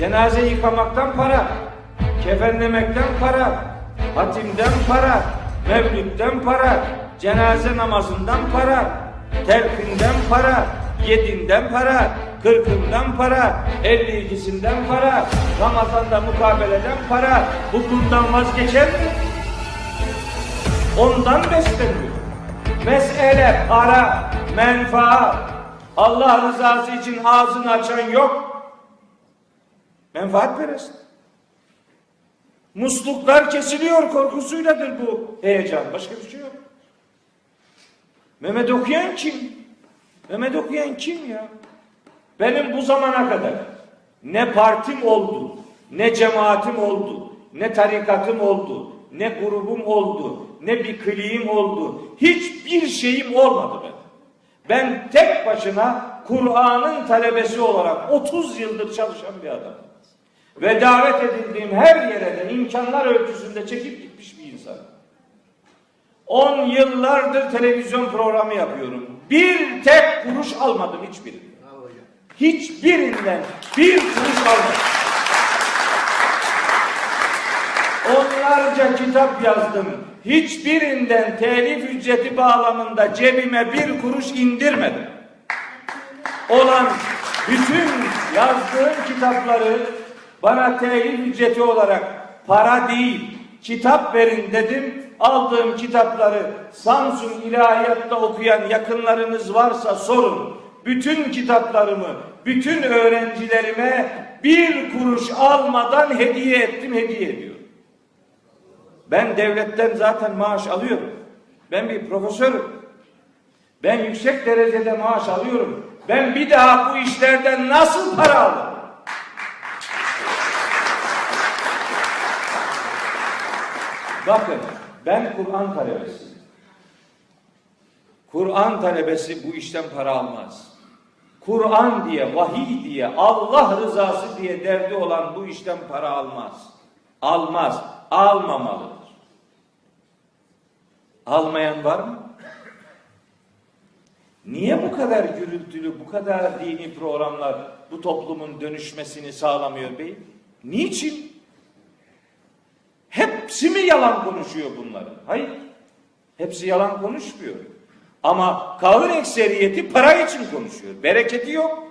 Cenaze yıkamaktan para, kefenlemekten para, hatimden para, mevlütten para, cenaze namazından para, telkinden para, yedinden para, kırkından para, elli ikisinden para, Ramazan'da mukabeleden para, bundan vazgeçer mi? Ondan besleniyor. Mesele para, menfaat. Allah rızası için ağzını açan yok. Menfaatperest. Musluklar kesiliyor korkusuyladır bu heyecan. Başka bir şey yok. Mehmet okuyan kim? Mehmet okuyan kim ya? Benim bu zamana kadar ne partim oldu, ne cemaatim oldu, ne tarikatım oldu, ne grubum oldu, ne bir kliğim oldu. Hiçbir şeyim olmadı benim. Ben tek başına Kur'an'ın talebesi olarak 30 yıldır çalışan bir adamım. Ve davet edildiğim her yere de imkanlar ölçüsünde çekip gitmiş bir insanım. 10 yıllardır televizyon programı yapıyorum. Bir tek kuruş almadım hiçbirinden. Hiçbirinden bir kuruş almadım. Onlarca kitap yazdım. Hiçbirinden telif ücreti bağlamında cebime bir kuruş indirmedim. Olan bütün yazdığım kitapları bana telif ücreti olarak para değil, kitap verin dedim. Aldığım kitapları Samsun İlahiyat'ta okuyan yakınlarınız varsa sorun. Bütün kitaplarımı, bütün öğrencilerime bir kuruş almadan hediye ettim, hediye ediyorum. Ben devletten zaten maaş alıyorum. Ben bir profesörüm. Ben yüksek derecede maaş alıyorum. Ben bir daha bu işlerden nasıl para alırım? Bakın ben Kur'an talebesiyim. Kur'an talebesi bu işten para almaz. Kur'an diye, vahiy diye, Allah rızası diye derdi olan bu işten para almaz. Almaz, almamalıdır. Almayan var mı? Niye bu kadar gürültülü, bu kadar dini programlar bu toplumun dönüşmesini sağlamıyor bey? Niçin? Hepsi mi yalan konuşuyor bunların? Hayır. Hepsi yalan konuşmuyor. Ama kahır ekseriyeti para için konuşuyor. Bereketi yok.